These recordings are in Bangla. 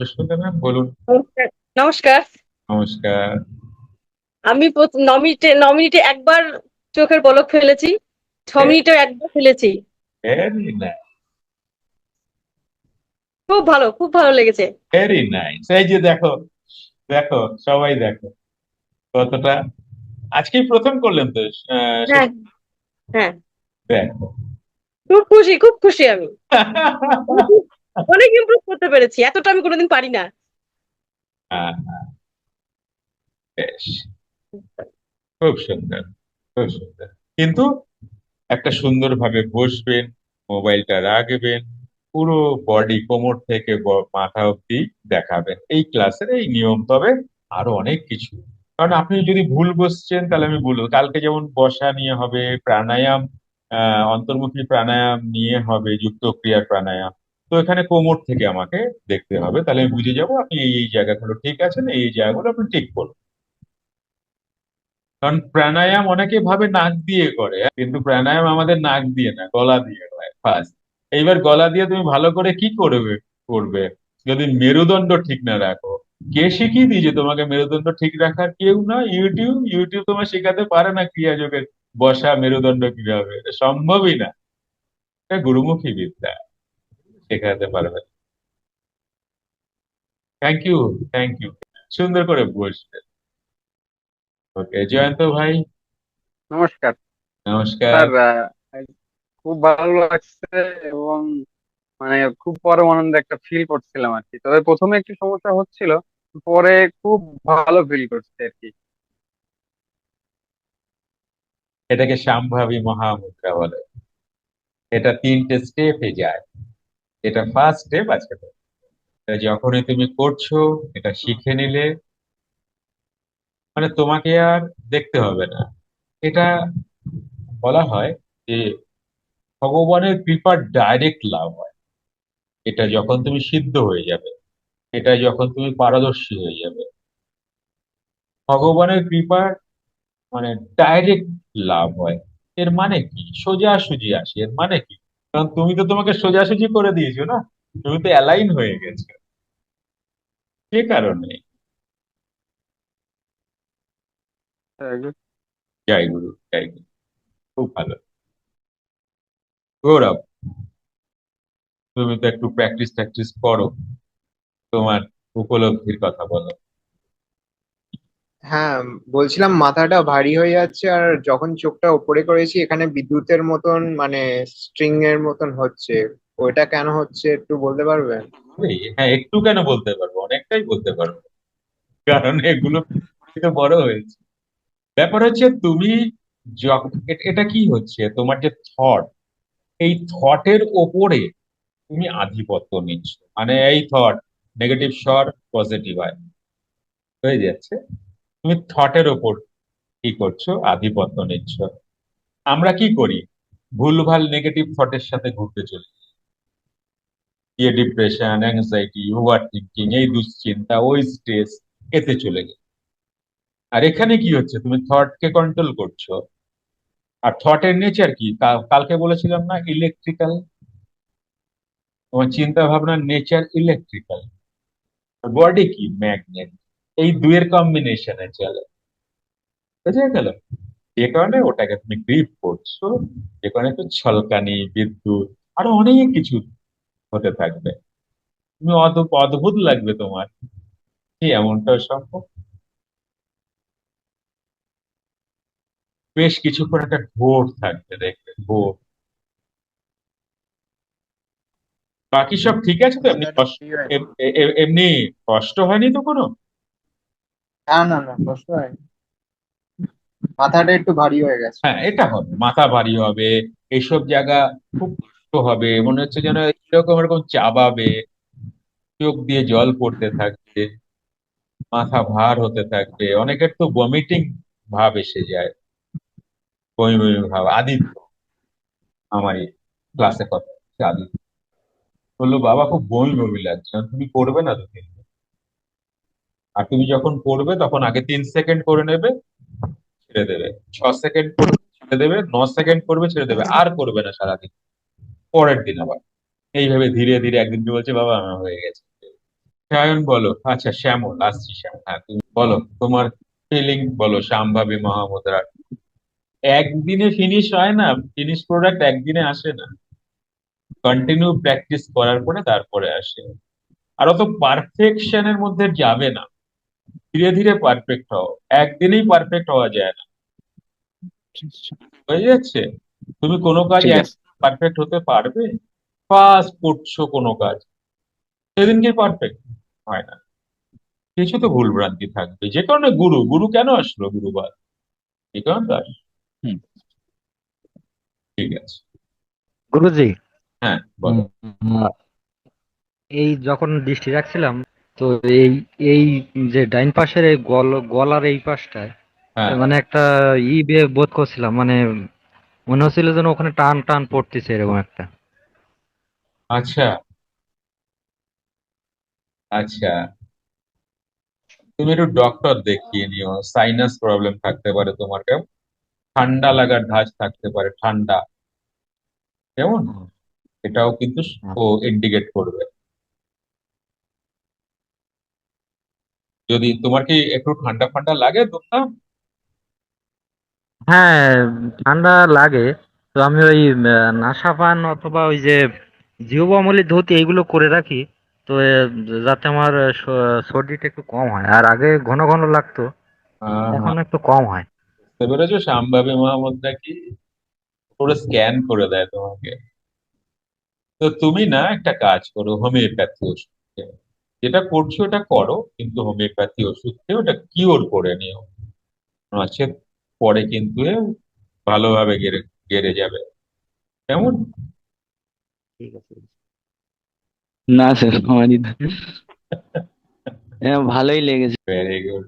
সুস্মিতা ম্যাম বলুন। নমস্কার নমস্কার। আমি প্রথ- ন মিনিটে ন মিনিটে একবার চোখের পলক ফেলেছি ছ মিনিটেও একবার ফেলেছি। খুব ভালো খুব ভালো লেগেছে। ভেরি নাইস এই যে দেখো দেখো সবাই দেখো কতটা। আজকেই প্রথম করলেন তো হ্যাঁ হ্যাঁ। দেখো। খুব খুশি খুব খুশি আমি। অনেক ইমপ্রুভ করতে পেরেছি এতটা আমি কোনোদিন পারি না। হ্যাঁ, হ্যাঁ। বেশ। খুব সুন্দর খুব সুন্দর। কিন্তু একটা সুন্দরভাবে বসবেন মোবাইলটা রাখবেন পুরো বডি কোমর থেকে মাথা অব্দি দেখাবেন। এই ক্লাসের এই নিয়ম তবে আরও অনেক কিছু। কারণ আপনি যদি ভুল বসছেন তাহলে আমি বলব কালকে যেমন বসা নিয়ে হবে প্রাণায়াম অন্তর্মুখী প্রাণায়াম নিয়ে হবে যুক্ত ক্রিয়ার প্রাণায়াম তো এখানে কোমর থেকে আমাকে দেখতে হবে। তাহলে আমি বুঝে যাব আপনি এই এই জায়গাগুলো ঠিক আছেন এই এই জায়গাগুলো আপনি ঠিক করুন। কারণ প্রাণায়াম অনেকে ভাবে নাক দিয়ে করে কিন্তু প্রাণায়াম আমাদের নাক দিয়ে না গলা দিয়ে হয় ফার্স্ট এইবার গলা দিয়ে তুমি ভালো করে কি করবে করবে? যদি মেরুদণ্ড ঠিক না রাখো কে শিখিয়ে দিয়েছে তোমাকে মেরুদণ্ড ঠিক রাখার কেউ না ইউটিউব ইউটিউব তোমার শেখাতে পারে না ক্রিয়া যোগের বসা মেরুদণ্ড কীভাবে? সম্ভবই না। এটা গুরুমুখী বিদ্যা। শেখাতে পারবে। থ্যাংক ইউ থ্যাংক ইউ সুন্দর করে বসবে ওকে জয়ন্ত ভাই। নমস্কার। নমস্কার। খুব ভালো লাগছে এবং মানে খুব পরমানন্দে একটা ফিল করছিলাম আর কি। তবে প্রথমে একটু সমস্যা হচ্ছিল পরে খুব ভালো ফিল করছে আর কি। এটাকে সম্ভাবী মহামুদ্রা বলে। এটা তিনটে স্টেপে যায়। এটা ফার্স্ট স্টেপ আছে যখনই তুমি করছ, এটা শিখে নিলে মানে তোমাকে আর দেখতে হবে না। এটা বলা হয় যে ভগবানের কৃপার ডাইরেক্ট লাভ হয়। এটা যখন তুমি সিদ্ধ হয়ে যাবে, এটা যখন তুমি পারদর্শী হয়ে যাবে, ভগবানের কৃপার মানে ডাইরেক্ট লাভ হয়। এর মানে কি? সোজাসুজি আসে, এর মানে কি? কারণ তুমি তো তোমাকে সোজাসুজি করে দিয়েছ না? তুমি তো অ্যালাইন হয়ে গেছো। সে কারণে। জয় গুরু জয় গুরু। খুব ভালো। গৌরব তুমি তো একটু প্র্যাকটিস ট্যাকটিস করো। তোমার উপলব্ধির কথা বলো। হ্যাঁ বলছিলাম মাথাটা ভারী হয়ে যাচ্ছে আর যখন চোখটা ওপরে করেছি, এখানে বিদ্যুতের মতন মানে স্ট্রিং এর মতন হচ্ছে। ওইটা কেন হচ্ছে একটু বলতে পারবেন হ্যাঁ একটু কেন বলতে পারব? অনেকটাই বলতে পারব। কারণ এগুলো বড় হয়েছে। ব্যাপার হচ্ছে তুমি এটা কি হচ্ছে? তোমার যে থট এই থটের ওপরে তুমি আধিপত্য নিচ্ছ। মানে এই থট নেগেটিভ স্বর পজিটিভ হয় হয়ে যাচ্ছে। তুমি থটের ওপর কি করছ? আধিপত্য নিচ্ছ। আমরা কি করি? ভুলভাল নেগেটিভ থটের সাথে ঘুরতে চলি। ইয়ে ডিপ্রেশন অ্যাংজাইটি ওভার থিঙ্কিং এই দুশ্চিন্তা, ওই স্ট্রেস এতে চলে গেল। আর এখানে কি হচ্ছে? তুমি থটকে কন্ট্রোল করছ। আর থটের নেচার কি? কালকে বলেছিলাম না? ইলেকট্রিক্যাল তোমার চিন্তা ভাবনার নেচার ইলেকট্রিক্যাল বডি কি? ম্যাগনেট এই দুয়ের কম্বিনেশনে চলে। বুঝে গেল? যে কারণে ওটাকে তুমি গ্রিপ করছ যে কারণে একটু ছলকানি বিদ্যুৎ আরও অনেক কিছু হতে থাকবে। তুমি অদ্ভুত অদ্ভুত লাগবে তোমার। কি এমনটা সম্ভব? বেশ কিছুক্ষণ একটা ঘোর থাকবে দেখবে ঘোর। বাকি সব ঠিক আছে তো? এমনি এমনি কষ্ট হয়নি তো কোনো? না না না কষ্ট হয় মাথাটা একটু ভারী হয়ে গেছে। হ্যাঁ এটা হবে। মাথা ভারী হবে এইসব জায়গা খুব কষ্ট হবে। মনে হচ্ছে যেন এরকম এরকম চাবাবে, চোখ দিয়ে জল পড়তে থাকবে, মাথা ভার হতে থাকবে। অনেকের তো ভমিটিং ভাব এসে যায়। বমি বমি ভাব, আদিত্য আমারই ক্লাসে কথা আদিত্য। বলল, বাবা, খুব বমি বমি লাগছে। তুমি করবে না তো তিন দিন?" আর তুমি যখন করবে তখন আগে তিন সেকেন্ড করে নেবে, ছেড়ে দেবে। ছ সেকেন্ড ছেড়ে দেবে, ন সেকেন্ড করবে ছেড়ে দেবে। আর করবে না সারাদিন। পরের দিন আবার। এইভাবে ধীরে ধীরে একদিন বলছে, বাবা, আমার হয়ে গেছে। সায়ন বলো। আচ্ছা শ্যামল, আসছি শ্যামল। হ্যাঁ তুমি বলো। তোমার ফিলিং বলো শাম্ভাবী মহামুদ্রা। একদিনে ফিনিশ হয় না? ফিনিশ প্রোডাক্ট একদিনে আসে না। কন্টিনিউ প্র্যাকটিস করার পরে তারপরে আসে। আর অত পারফেকশনের মধ্যে যাবে না। ধীরে ধীরে পারফেক্ট হও। একদিনেই পারফেক্ট হওয়া যায় না। হয়ে যাচ্ছে? তুমি কোনো কাজ পারফেক্ট হতে পারবে? ফার্স্ট করছ কোনো কাজ। সেদিনকে পারফেক্ট হয় না। কিছু তো ভুল ভ্রান্তি থাকবে। যে কারণে গুরু গুরু কেন আসলো গুরুবার? এই কারণে তো ঠিক আছে। গুরুজি। হ্যাঁ বলো। এই যখন দৃষ্টি রাখছিলাম তো এই এই যে ডাইন পাশের এই গল গলার এই পাশটায় হ্যাঁ। মানে একটা ই বোধ করছিলাম মানে মনে হচ্ছিল যেন ওখানে টান টান পড়তেছে এরকম একটা। আচ্ছা। আচ্ছা। তুমি একটু ডক্টর দেখিয়ে নিও সাইনাস প্রবলেম থাকতে পারে তোমার কেমন? ঠান্ডা লাগার ধাঁচ থাকতে পারে ঠান্ডা। কেমন? এটাও কিন্তু ও ইন্ডিকেট করবে। যদি তোমার কি একটু ঠান্ডা ফান্ডা লাগে দুধটা হ্যাঁ ঠান্ডা লাগে। তো আমি ওই আহ, নাসাপান অথবা ওই যে জিহ্বা আমলি ধুতি এইগুলো করে রাখি। তো যাতে আমার সর্দিটা একটু কম হয়। আর আগে ঘন ঘন লাগতো। এখন একটু কম হয়। বুঝতে পেরেছ? শামবাবী মহামুদ্রা কি পুরো স্ক্যান করে দেয় তোমাকে। তো তুমি না একটা কাজ করো হোমিওপ্যাথি ওষুধ। যেটা করছ ওটা করো কিন্তু হোমিওপ্যাথি ওষুধ খেয়ে ওটা কিওর করে নিও। আছে পরে কিন্তু ভালোভাবে গেড়ে গেড়ে যাবে। কেমন? ঠিক আছে। না স্যার আমারই হ্যাঁ, ভালোই লেগেছে। ভেরি গুড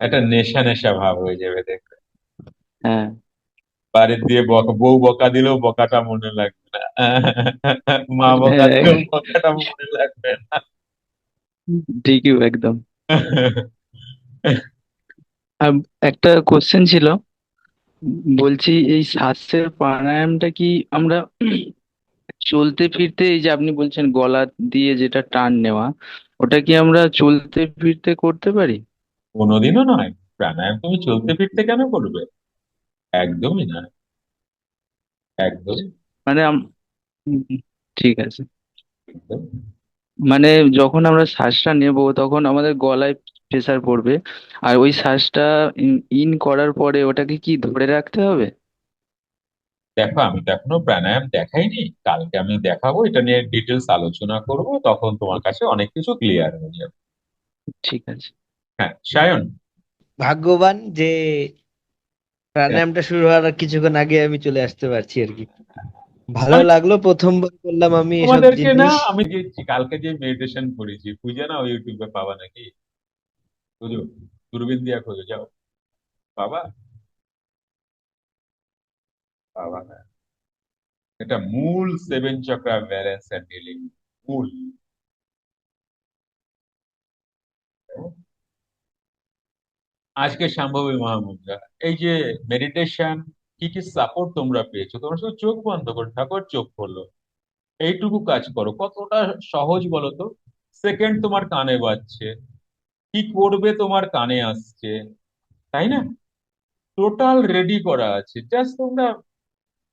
একটা নেশা নেশা ভাব হয়ে যাবে দেখবে হ্যাঁ। বাড়ির দিয়ে বকা বউ বকা দিলেও বকাটা মনে লাগবে না। মা বকা হ্যাঁ। দিলেও বকাটা মনে লাগবে না। ঠিকই একদম। আর একটা কোশ্চেন ছিল বলছি এই শ্বাসের প্রাণায়ামটা কি আমরা চলতে ফিরতে এই যে আপনি বলছেন গলা দিয়ে যেটা টান নেওয়া ওটা কি আমরা চলতে ফিরতে করতে পারি? কোনোদিনও নয়। প্রাণায়াম তুমি চলতে ফিরতে কেন করবে? একদমই না। একদম মানে ঠিক আছে। একদম। মানে যখন আমরা শ্বাসটা নেব তখন আমাদের গলায় প্রেসার পড়বে। আর ওই শ্বাসটা ইন করার পরে ওটাকে কি ধরে রাখতে হবে? দেখো আমি তো এখনও প্রাণায়াম দেখাইনি। কালকে আমি দেখাবো এটা নিয়ে ডিটেলস আলোচনা করব তখন তোমার কাছে অনেক কিছু ক্লিয়ার হয়ে যাবে। ঠিক আছে। হ্যাঁ সায়ন। ভাগ্যবান যে প্রাণায়ামটা শুরু হওয়ার কিছুক্ষণ আগে আমি চলে আসতে পারছি আর কি। ভালো লাগল প্রথমবার করলাম আমি এসব তোমাদেরকে না জিনিস। আমি যে কালকে যে মেডিটেশন করেছি খুঁজে নাও ইউটিউবে পাবা নাকি? খুঁজো দূরবীন দিয়া খোঁজো যাও। বাবা বাবা না। এটা মূল seven chakra balance and dealing মূল। আজকে সম্ভবী মহামুদ্রা এই যে মেডিটেশন কি কি সাপোর্ট তোমরা পেয়েছ? তোমরা শুধু চোখ বন্ধ করে, ঠাকুর চোখ খোলো। এইটুকু কাজ করো। কতটা সহজ বলো তো? সেকেন্ড তোমার কানে বাজছে। কি করবে তোমার কানে আসছে। তাই না? টোটাল রেডি করা আছে। জাস্ট তোমরা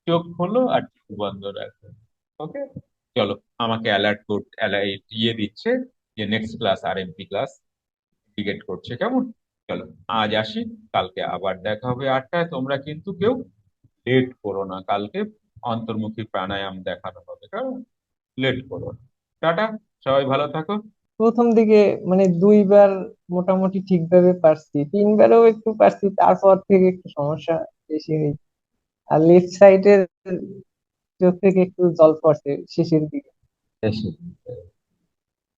চোখ খোলো আর চোখ বন্ধ রাখো। ওকে চলো, আমাকে অ্যালার্ট করতে ইয়ে দিচ্ছে যে নেক্সট ক্লাস আর এমপি ক্লাস টিকেট করছে। কেমন? চলো আজ আসি কালকে আবার দেখা হবে আটটায়। তোমরা কিন্তু কেউ লেট করো না কালকে অন্তর্মুখী প্রাণায়াম দেখানো হবে কারণ লেট করো না। টাটা সবাই ভালো থাকো। প্রথম দিকে মানে দুইবার মোটামুটি ঠিকভাবে পারছি তিনবারও একটু পারছি তারপর থেকে একটু সমস্যা বেশি হয়েছে আর লেফট সাইডের চোখ থেকে একটু জল পড়ছে শেষের দিকে।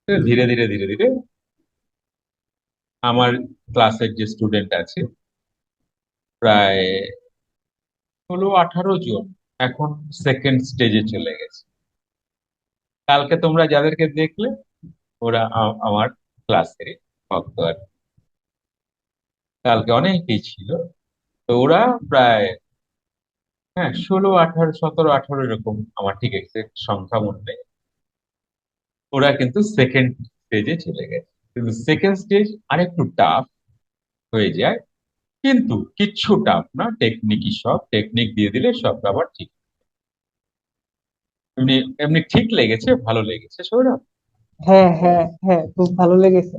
ধীরে ধীরে ধীরে ধীরে। আমার ক্লাসের যে স্টুডেন্ট আছে, প্রায় ষোলো, আঠারো জন এখন সেকেন্ড স্টেজে চলে গেছে। কালকে তোমরা যাদেরকে দেখলে, ওরা আমার ক্লাসের ভক্ত আর। কালকে অনেকেই ছিল, তো ওরা প্রায় হ্যাঁ ষোলো, আঠারো, সতেরো, আঠারো এরকম আমার ঠিক এক্সাক্ট সংখ্যা মনে নেই। ওরা কিন্তু সেকেন্ড স্টেজে চলে গেছে। কিন্তু সেকেন্ড স্টেজ আরেকটু টাফ হয়ে যায়। কিন্তু কিচ্ছু টাফ না টেকনিকই সব টেকনিক দিয়ে দিলে সব আবার ঠিক। এমনি এমনি ঠিক লেগেছে ভালো লেগেছে সৌরভ? হ্যাঁ হ্যাঁ হ্যাঁ খুব ভালো লেগেছে।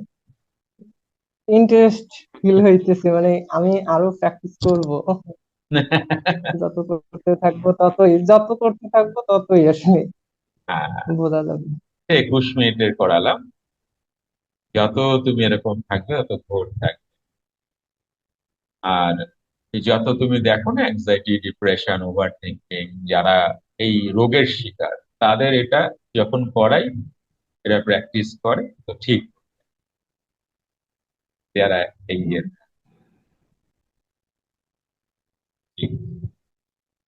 ইন্টারেস্ট ফিল হইতেছে মানে আমি আরও প্র্যাকটিস করব। যত করতে থাকব ততই যত করতে থাকব ততই আসলে হ্যাঁ। বোঝা যাবে। একুশ মিনিটের করালাম। যত তুমি এরকম থাকবে, তত ভোর থাকবে। আর যত তুমি দেখো না অ্যাংজাইটি ডিপ্রেশন ওভার থিঙ্কিং যারা এই রোগের শিকার, তাদের এটা যখন করাই, এরা প্র্যাকটিস করে, তো ঠিক যারা এই।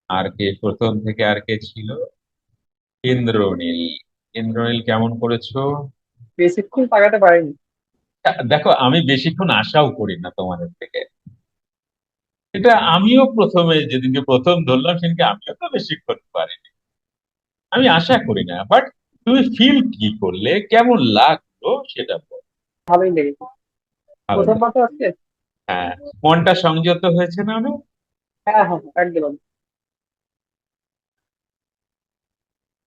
আর কে প্রথম থেকে আর কে ছিল? ইন্দ্রনীল। ইন্দ্রনীল কেমন করেছ? বেশিক্ষণ তাকাতে পারিনি। দেখো আমি বেশিক্ষণ আশাও করি না তোমাদের থেকে। এটা আমিও প্রথমে যেদিনকে প্রথম ধরলাম সেদিনকে আমিও তো বেশিক্ষণ পারিনি। আমি আশা করি না বাট তুমি ফিল কি করলে কেমন লাগল সেটা বলো। ভালোই লেগেছে। প্রথমবার তো আজকে? হ্যাঁ মনটা সংযত হয়েছে না অনেক? হ্যাঁ হ্যাঁ একদম।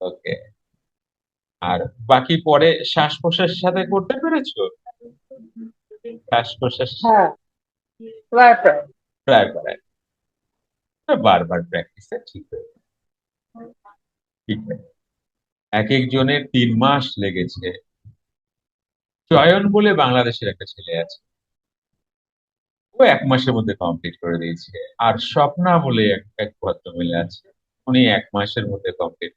ওকে আর বাকি পরে শ্বাস প্রশ্বাসের সাথে করতে পেরেছ? শ্বাস প্রশ্বাস হ্যাঁ। প্রায় প্রায়। বারবার প্র্যাকটিসে ঠিক হয়ে ঠিক হয়ে এক একজনের তিন মাস লেগেছে। চয়ন বলে বাংলাদেশের একটা ছেলে আছে। ও এক মাসের মধ্যে কমপ্লিট করে দিয়েছে। আর স্বপ্না বলে এক ভদ্রমহিলা আছে। উনি এক মাসের মধ্যে কমপ্লিট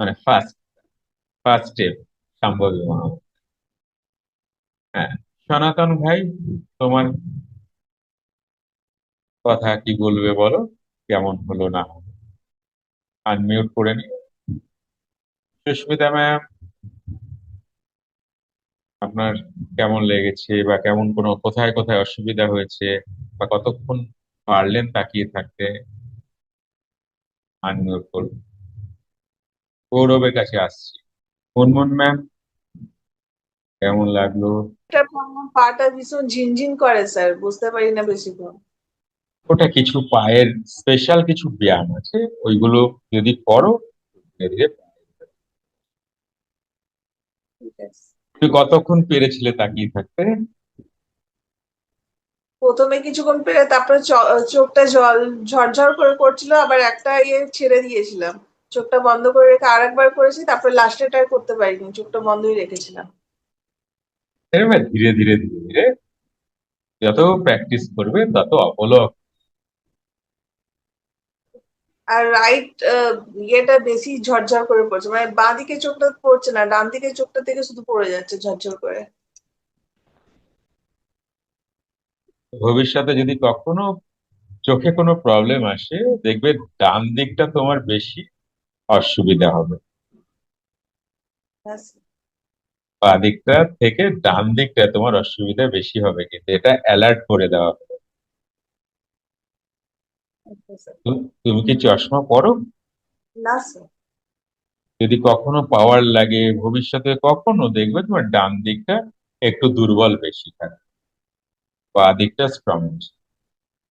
মানে ফার্স্ট ফার্স্ট স্টেপ সম্ভব হ্যাঁ সনাতন ভাই, তোমার কথা কি বলবে বলো? কেমন হলো না আনমিউট করে নি সুস্মিতা ম্যাম আপনার কেমন লেগেছে বা কেমন কোনো, কোথায় কোথায় অসুবিধা হয়েছে বা কতক্ষণ পারলেন তাকিয়ে থাকতে? আনমিউট করুন। গৌরবের কাছে আসছি। মুনমুন ম্যাম কেমন লাগল? পাটা ভীষণ ঝিনঝিন করে স্যার বুঝতে পারি না বেশিক্ষণ ওটা কিছু পায়ের স্পেশাল কিছু ব্যায়াম আছে ওইগুলো যদি করো ধীরে ধীরে তুমি কতক্ষণ পেরেছিলে তাকিয়ে থাকতে? প্রথমে কিছুক্ষণ পেরে তারপরে চোখটা জল ঝরঝর করে করছিল আবার একটা ইয়ে ছেড়ে দিয়েছিলাম। চোখটা বন্ধ করে রেখে আরেকবার করেছি তারপরে লাস্টেটা আর করতে পারিনি চোখটা বন্ধই রেখেছিলাম। এরকম ধীরে ধীরে ধীরে ধীরে যত প্র্যাকটিস করবে তত অবলক আর রাইট ইয়েটা বেশি ঝরঝর করে পড়ছে মানে বাঁ দিকে চোখটা পড়ছে না ডান দিকে চোখটা থেকে শুধু পড়ে যাচ্ছে ঝরঝর করে। ভবিষ্যতে যদি কখনো চোখে কোনো প্রবলেম আসে দেখবে ডান দিকটা তোমার বেশি অসুবিধা হবে। ব্যাস। বাঁ দিকটা থেকে ডান দিকটা তোমার অসুবিধা বেশি হবে কিন্তু এটা অ্যালার্ট করে দেওয়া হবে। sir. তু- তুমি কি চশমা পরো? না যদি কখনো পাওয়ার লাগে ভবিষ্যতে কখনো দেখবে তোমার ডান দিকটা একটু দুর্বল বেশি থাকে। বা দিকটা স্ট্রং